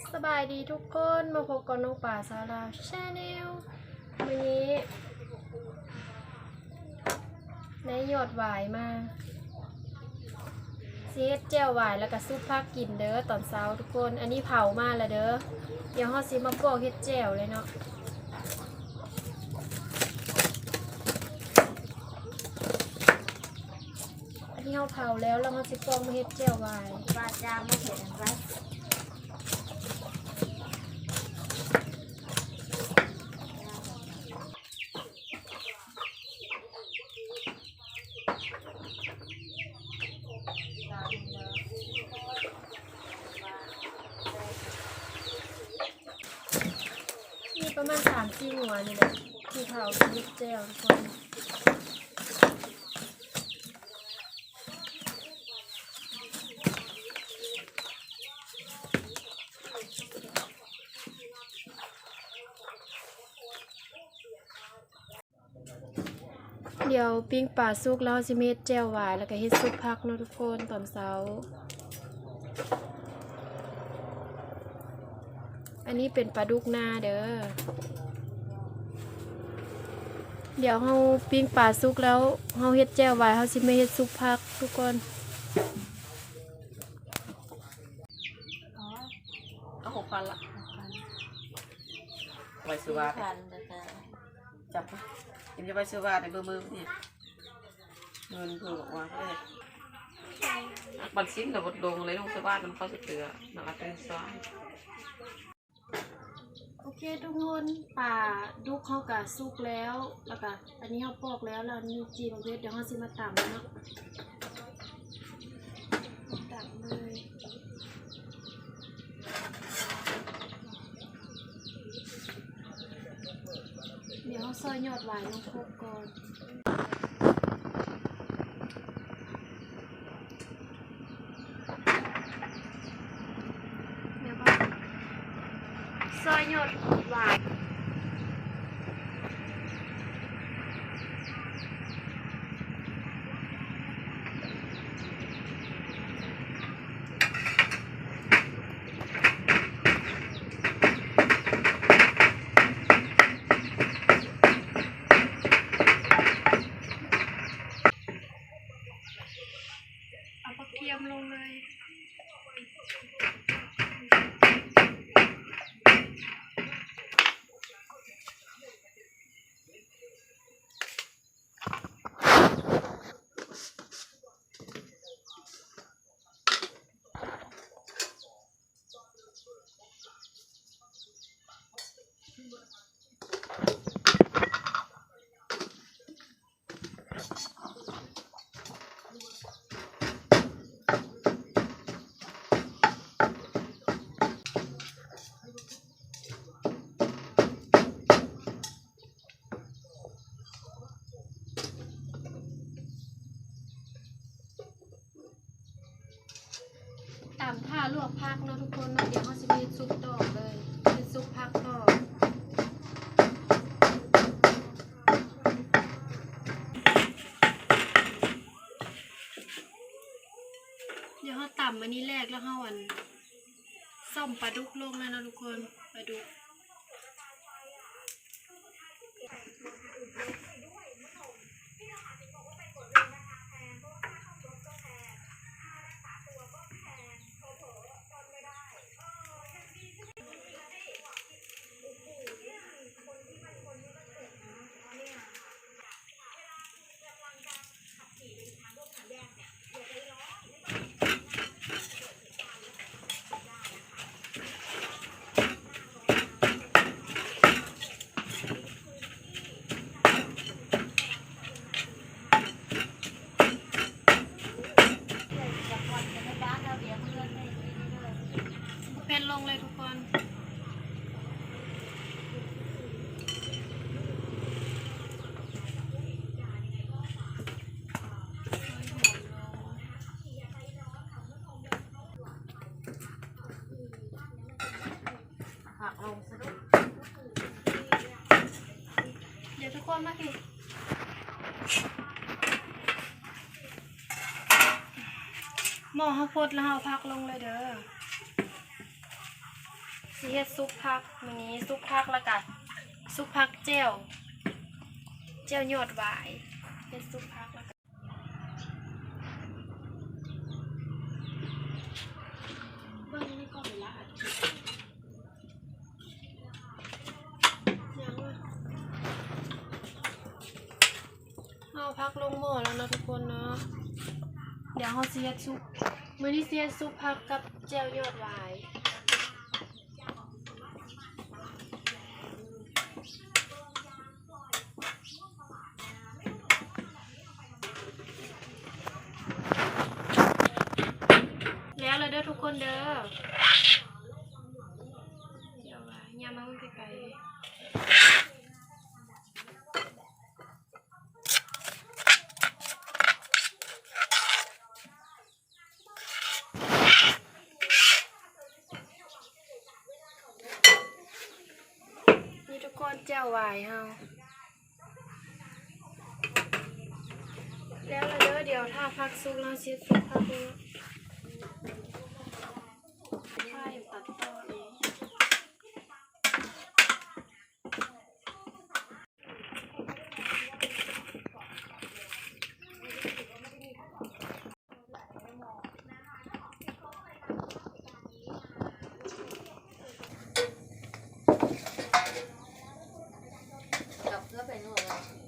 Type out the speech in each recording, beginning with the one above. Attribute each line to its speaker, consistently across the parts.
Speaker 1: สบายดีทุกคนมาพบกับน้องป่าสาราชาแนลวันนี้ได้ยอดหวายมาซีเฮ็ดแจ่วหวายแล้วก็ซุปผักกินเด้อตอนเช้าทุกคน อันนี้เผามาแล้วเด้อเดี๋ยวเฮาสิมาปอกเฮ็ดแจ่วเลยเนาะอันนี้เฮาเผาแล้วแล้วเฮาสิปอกมาเฮ็ดแจ่วหวาย
Speaker 2: บาจาไม่เห็นอะไร
Speaker 1: มี ที่หัวนี่แหละที่เผาเป็นลูกแก้วทุกคนเดี๋ยวปิ้งปลาซุกแล้วสิเม็ดแจ่วหวายแล้วก็เฮ็ดซุปผักเนาะทุกคนตอนเช้า อันนี้เป็นปลาดุกนาเด้อ เดี๋ยวเฮาปิ้งปลาสุกแล้วเฮาเฮ็ดแจ่วไว้เฮาสิไม่เฮ็ดซุปผักทุกคน
Speaker 2: อ๋อ
Speaker 3: เอาหกพันละไปสุวา
Speaker 2: พันแล้วก็
Speaker 3: จับปะเอ็มจะไปสุวาในเบอร์เบอร์เนี่ยเงินเพื่อบอกว่าเลยบัตรซิมกับบทลงเลยลงสุวามันเข้าสุดเตือหนักเป็นซ้าย
Speaker 1: โอเคทุกคนป่าดุกเขากะสุกแล้วแล้วก็อันนี้เขาปอกแล้วแล้วนี่จีบางเวทเดี๋ยวเขาซิมาตำเนาะตำเลยเดี๋ยวเขาซอยยอดหวายลงครบก่อน เดี๋ยวก่อน ซอยหยดหวานเอาปลาเคียมลงเลย ตามท่าลวกพักเนาะทุกคนเนาะเดี๋ยวเขาจะมีซุปดอเลยเป็นซุปพักดอเดี๋ยวเขาต่ำอันนี้แรกแล้วเขาอันซ่อมปลาดุกลงแล้วนะทุกคนปลาดุก งเลยทุกคนเดี๋ยวทุกคนมาสิหม้อข้าวโพดแล้วเอาพักลงเลยเด้อ สิเฮ็ดซุปผักมื้อนี้ซุปผักแล้วก็ซุปผักแจ่วแจ่วยอดหวายเฮ็ดซุปผักแล้วก็เบิ่งนี่ก็เวลาอัดคลิปยังวะเอาพักลงหม้อแล้วนะทุกคนเนาะเดี๋ยวเราสิเฮ็ดซุปมื้อนี้สิเฮ็ดซุปผักกับแจ่วยอดหวาย แล้วเลยเด้อทุกคนเด้อเดี๋ยวว่าย่ามามันไกลๆนี่ทุกคนแจ่วหวายเฮาแล้วเลยเด้อเดี๋ยวถ้าพักซุกแล้วชิดซุกพักเนาะใช่ตัดต่อเอง
Speaker 2: กับเพื่อไปนู่นเลย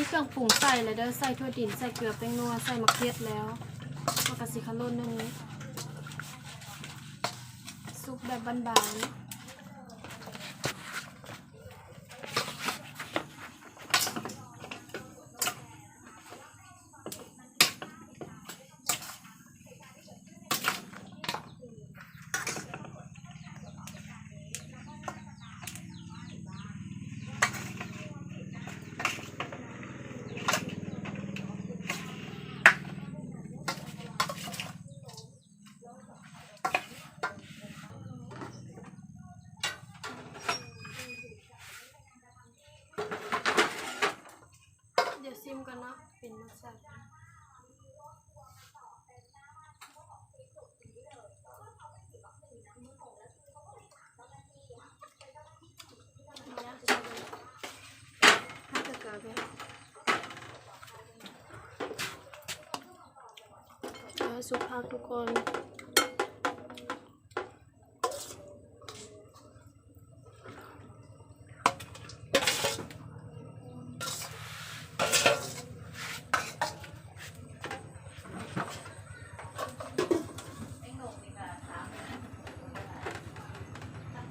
Speaker 1: นี้เครื่องปรุงใส่เลยเด้อใส่ถั่วดินใส่เกลือแป้งนัวใส่มะเขือแล้วแล้วก็สิคาร่นนึงนี้ซุปแบบบานๆ เดี๋ยวซิมกันเนาะเป็นรสชาติให้เกลือไป สุภาพทุกคน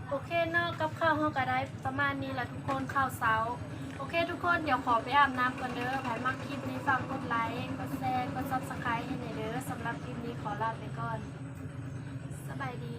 Speaker 1: โอเคเนาะกับข้าวเฮาก็ได้ประมาณนี้แหละทุกคนข้าวเช้า โอเคทุกคนเดี๋ยวขอไปอาบน้ำก่อนเด้อใครมากคลิปนี้ฝากกดไลค์ กดแชร์ กดซับสไครต์ให้หน่อยเด้อสำหรับคลิปนี้ขอลาไปก่อน สบายดี